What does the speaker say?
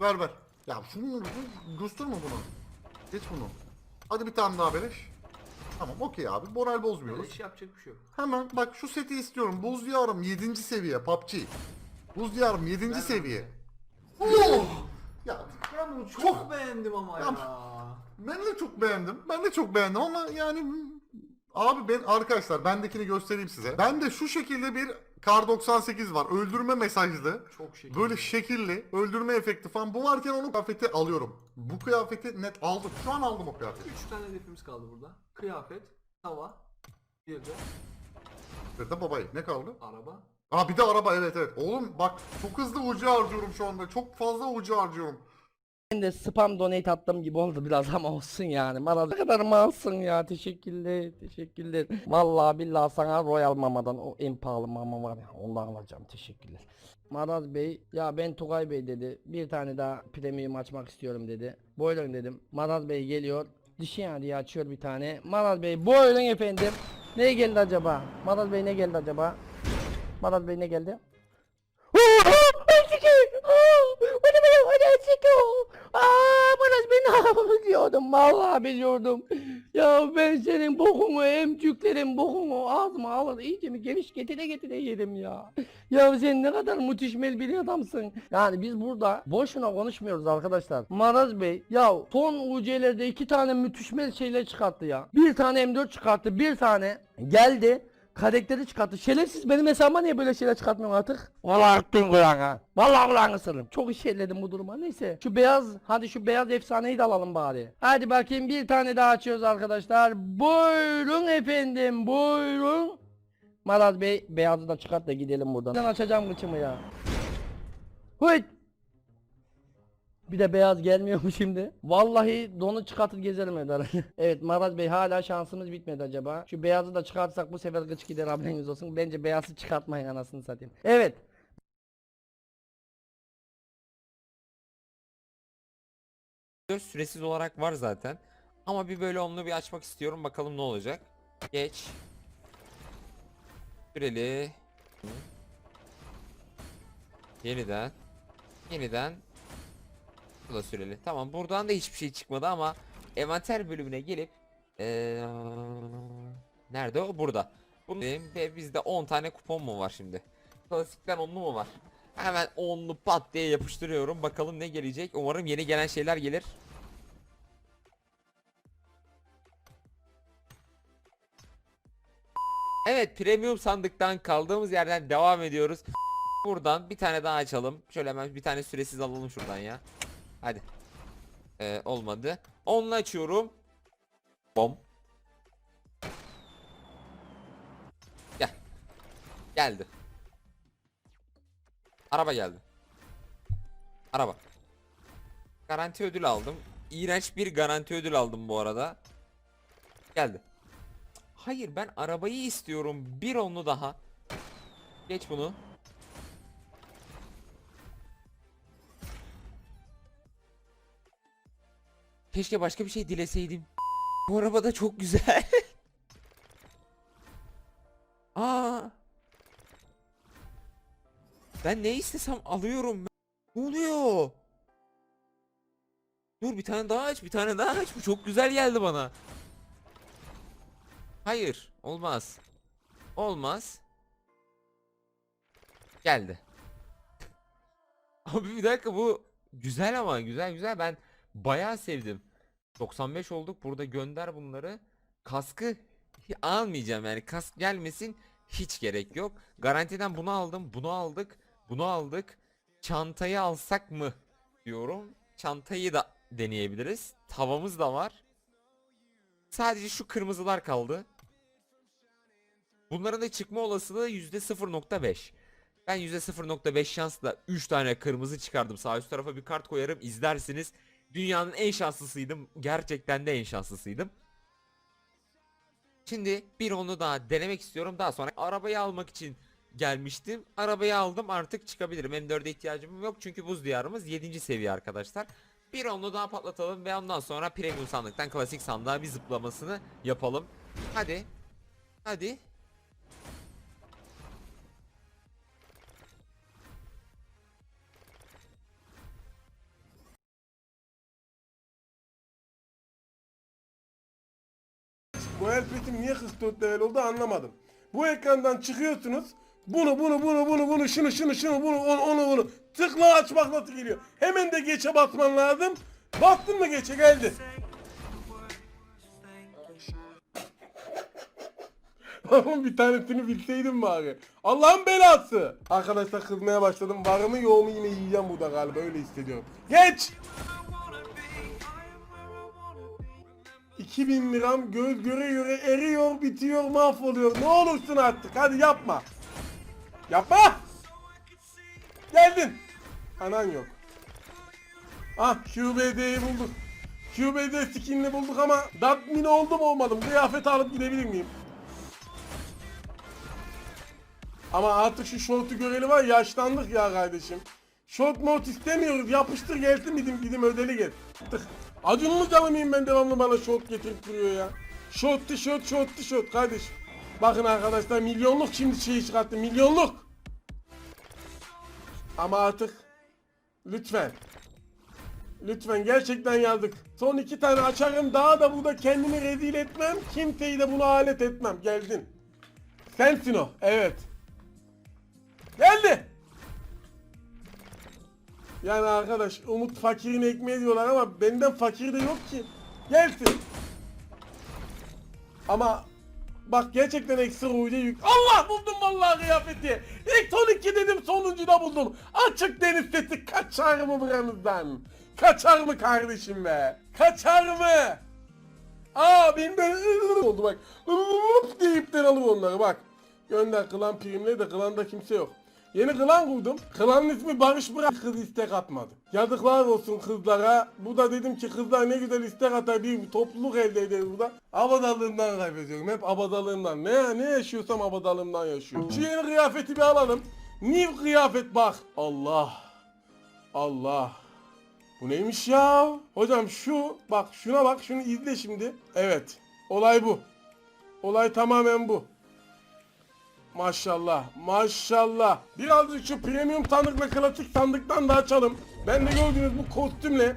Ver ver. Ya şunu gösterme bunu. Geç bunu. Hadi bir tane daha beleş. Tamam okey abi. Moral bozmuyoruz. Hiç yapacak bir şey yok. Hemen bak şu seti istiyorum. Buz diyarım 7. seviye PUBG. Buz diyarım 7. Ver seviye. Oh! Ya ben bunu çok Çok beğendim ama ya. Ben de çok beğendim. Ben de çok beğendim ama yani abi ben arkadaşlar bendekini göstereyim size. Bende şu şekilde bir Kar 98 var. Öldürme mesajlı. Çok şekil. Böyle şekilli, öldürme efekti falan. Bu varken onu kıyafeti alıyorum. Bu kıyafeti net aldım. Şu an aldım o kıyafeti. 3 tane hedefimiz kaldı burada. Kıyafet, tava, bir de Bir de babayı. Ne kaldı? araba. Aa bir de araba evet evet. Oğlum bak çok hızlı ucu harcıyorum şu anda. Çok fazla ucu harcıyorum. Ben de spam donate attığım gibi oldu biraz ama olsun yani. Bana ne kadar malsın ya. Teşekkürler. Teşekkürler. Vallahi billahi sana Royal Mama'dan o en pahalı mama var ya. Ondan alacağım. Teşekkürler. Maraz Bey ya ben Tugay Bey dedi. Bir tane daha premium açmak istiyorum dedi. Buyurun dedim. Maraz Bey geliyor. Dişi yani diye açıyor bir tane. Maraz Bey buyurun efendim. Ne geldi acaba? Maraz Bey ne geldi acaba? Maraz Bey ne geldi? Aa, Maraz ben biliyordum vallahi biliyordum. Ya ben senin bokunu emcüklerin bokunu ağzıma alır iyice mi geniş getire getire yedim ya. Ya sen ne kadar müthişmel bir adamsın. Yani biz burada boşuna konuşmuyoruz arkadaşlar. Maraz Bey ya son UC'lerde iki tane müthişmel şeyler çıkarttı ya. Bir tane M4 çıkarttı bir tane geldi. Karakteri çıkarttı. Şerefsiz benim hesabıma niye böyle şeyler çıkartmıyorsun artık? Vallahi attın kulağına. Vallahi kulağını ısırırım. Çok iş elledim bu duruma. Neyse. Şu beyaz, hadi şu beyaz efsaneyi de alalım bari. Hadi bakayım bir tane daha açıyoruz arkadaşlar. Buyurun efendim, buyurun. Maraz Bey, beyazı da çıkart da gidelim buradan. Ben açacağım kıçımı ya. Hıt. Bir de beyaz gelmiyor mu şimdi? Vallahi donu çıkartır gezelim eder. evet Maraz Bey hala şansımız bitmedi acaba. Şu beyazı da çıkartsak bu sefer gıç gider haberiniz olsun. Bence beyazı çıkartmayın anasını satayım. Evet. Süresiz olarak var zaten. Ama bir böyle onlu bir açmak istiyorum. Bakalım ne olacak. Geç. Süreli. Yeniden. Yeniden. Bu süreli. Tamam buradan da hiçbir şey çıkmadı ama envanter bölümüne gelip eee, nerede o? Burada. Bunu ve bizde 10 tane kupon mu var şimdi? Klasikten 10'lu mu var? Hemen 10'lu pat diye yapıştırıyorum. Bakalım ne gelecek. Umarım yeni gelen şeyler gelir. Evet premium sandıktan kaldığımız yerden devam ediyoruz. Buradan bir tane daha açalım. Şöyle hemen bir tane süresiz alalım şuradan ya. Hadi. Ee, olmadı. Onunla açıyorum. Bom. Gel. Geldi. Araba geldi. Araba. Garanti ödül aldım. İğrenç bir garanti ödül aldım bu arada. Geldi. Hayır ben arabayı istiyorum. Bir onlu daha. Geç bunu. Keşke başka bir şey dileseydim. Bu araba da çok güzel. Aa. Ben ne istesem alıyorum. Ne oluyor? Dur bir tane daha aç, bir tane daha aç. Bu çok güzel geldi bana. Hayır, olmaz. Olmaz. Geldi. Abi bir dakika bu güzel ama güzel güzel ben bayağı sevdim. 95 olduk. Burada gönder bunları. Kaskı almayacağım yani. Kask gelmesin hiç gerek yok. Garantiden bunu aldım. Bunu aldık. Bunu aldık. Çantayı alsak mı diyorum. Çantayı da deneyebiliriz. Tavamız da var. Sadece şu kırmızılar kaldı. Bunların da çıkma olasılığı %0.5. Ben %0.5 şansla 3 tane kırmızı çıkardım. Sağ üst tarafa bir kart koyarım izlersiniz. Dünyanın en şanslısıydım. Gerçekten de en şanslısıydım. Şimdi bir onu daha denemek istiyorum. Daha sonra arabayı almak için gelmiştim. Arabayı aldım artık çıkabilirim. M4'e ihtiyacım yok çünkü buz diyarımız 7. seviye arkadaşlar. Bir onu daha patlatalım ve ondan sonra premium sandıktan klasik sandığa bir zıplamasını yapalım. Hadi. Hadi. Bu elpetim niye 44 level oldu anlamadım. Bu ekrandan çıkıyorsunuz. Bunu bunu bunu bunu bunu şunu şunu şunu bunu onu onu bunu tıkla açmak nasıl geliyor. Hemen de geçe basman lazım. Bastın mı geçe geldi. Oğlum bir tanesini bilseydim bari. Allah'ın belası. Arkadaşlar kızmaya başladım. Varımı yoğumu yine yiyeceğim burada galiba öyle hissediyorum. Geç. 2000 liram göz göre göre eriyor, bitiyor, mahvoluyor. Ne olursun artık. Hadi yapma. Yapma. Geldin. Anan yok. Ah QBD'yi bulduk. QBD skinini bulduk ama Datmin oldum olmadım. Kıyafet alıp gidebilir miyim? Ama artık şu şortu göreli var yaşlandık ya kardeşim. Şort mort istemiyoruz yapıştır gelsin bizim bizim ödeli gel. Tık. Acunlu canı mıyım ben devamlı bana şort getirip duruyor ya. Şort tişört şort tişört kardeşim. Bakın arkadaşlar milyonluk şimdi şeyi çıkarttı milyonluk. Ama artık lütfen. Lütfen gerçekten yazdık. Son iki tane açarım daha da burada kendimi rezil etmem. Kimseyi de buna alet etmem. Geldin. Sensin o. Evet. Geldi. Yani arkadaş Umut fakirin ekmeği diyorlar ama benden fakir de yok ki. Gelsin. Ama bak gerçekten eksi ruhuyla yük. Allah buldum vallahi kıyafeti. İlk son iki dedim sonuncu da buldum. Açık deniz sesi kaçar mı buranızdan? Kaçar mı kardeşim be? Kaçar mı? Aa benim böyle oldu bak. Diye ipten alır onları bak. Gönder klan primleri de klanda kimse yok. Yeni klan kurdum. Klanın ismi Barış Bırak. Kız istek atmadı. Yazıklar olsun kızlara. Bu da dedim ki kızlar ne güzel istek atar bir topluluk elde ederiz burada. Abadalığımdan kaybediyorum. Hep abadalığımdan. Ne, ne yaşıyorsam abadalığımdan yaşıyorum. Şu yeni kıyafeti bir alalım. New kıyafet bak. Allah. Allah. Bu neymiş ya? Hocam şu bak şuna bak şunu izle şimdi. Evet. Olay bu. Olay tamamen bu. Maşallah, maşallah. Birazcık şu premium sandıkla klasik sandıktan da açalım. Ben de gördüğünüz bu kostümle